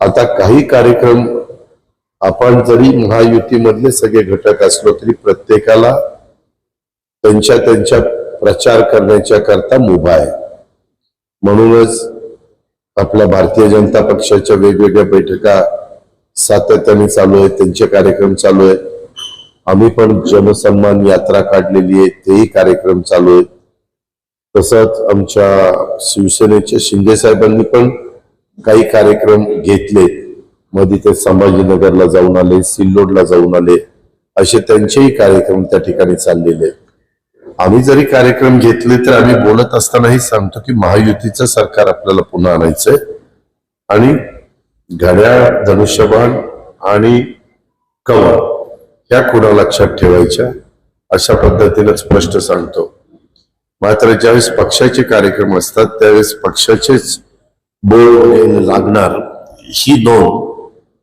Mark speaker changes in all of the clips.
Speaker 1: आता काही कार्यक्रम आपण जरी महायुतीमधले सगळे घटक असलो तरी प्रत्येकाला त्यांच्या त्यांच्या प्रचार करण्याच्या करता मुभा आहे. म्हणूनच आपल्या भारतीय जनता पक्षाच्या वेगवेगळ्या बैठका सातत्याने चालू आहेत त्यांचे कार्यक्रम चालू आहेत. आम्ही पण जनसन्मान यात्रा काढलेली आहे तेही कार्यक्रम चालू आहेत. तसंच आमच्या शिवसेनेच्या शिंदे साहेबांनी पण काही कार्यक्रम घेतले. मध्ये ते संभाजीनगरला जाऊन आले सिल्लोडला जाऊन आले. असे त्यांचेही कार्यक्रम त्या ठिकाणी चाललेले. आहेत आम्ही जरी कार्यक्रम घेतले तर आम्ही बोलत असतानाही सांगतो की महायुतीचं सरकार आपल्याला पुन्हा आणायचंय. आणि घड्याळ धनुष्यबाण आणि कवळ ह्या खुणा लक्षात ठेवायच्या. अशा पद्धतीनं स्पष्ट सांगतो. मात्र ज्यावेळेस पक्षाचे कार्यक्रम असतात त्यावेळेस पक्षाचेच बोर्ड लागणार ही नोंद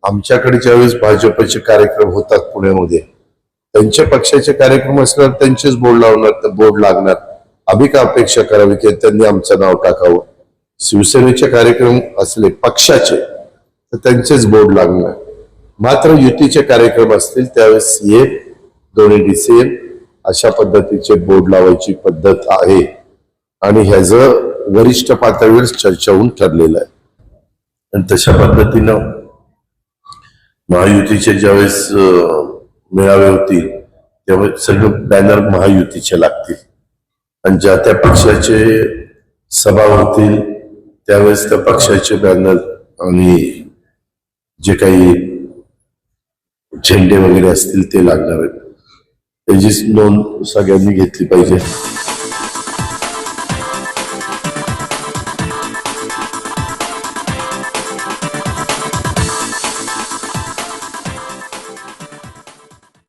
Speaker 1: आमच्याकडे ज्यावेळेस भाजपचे कार्यक्रम होतात पुण्यामध्ये त्यांच्या पक्षाचे कार्यक्रम असणार त्यांचेच बोर्ड लावणार तर बोर्ड लागणार. आम्ही का अपेक्षा करावी की त्यांनी आमचं नाव टाकावं? शिवसेनेचे कार्यक्रम असले पक्षाचे तर त्यांचेच बोर्ड लागणार. मात्र युतीचे कार्यक्रम असतील त्यावेळेस सीएम दोन्ही डीसीएम अशा पद्धतीचे बोर्ड लावायची पद्धत आहे. आणि ह्याचं वरिष्ठ पातळीवर चर्चा होऊन ठरलेलं आहे. आणि तशा पद्धतीनं महायुतीचे ज्यावेळेस मेळावे होतील त्यावेळेस सगळे बॅनर महायुतीचे लागतील. आणि ज्या त्या पक्षाचे सभा होतील त्यावेळेस त्या पक्षाचे बॅनर आणि जे काही झेंडे वगैरे असतील ते लागणार आहेत. त्याचीच नोंद सगळ्यांनी घेतली पाहिजे.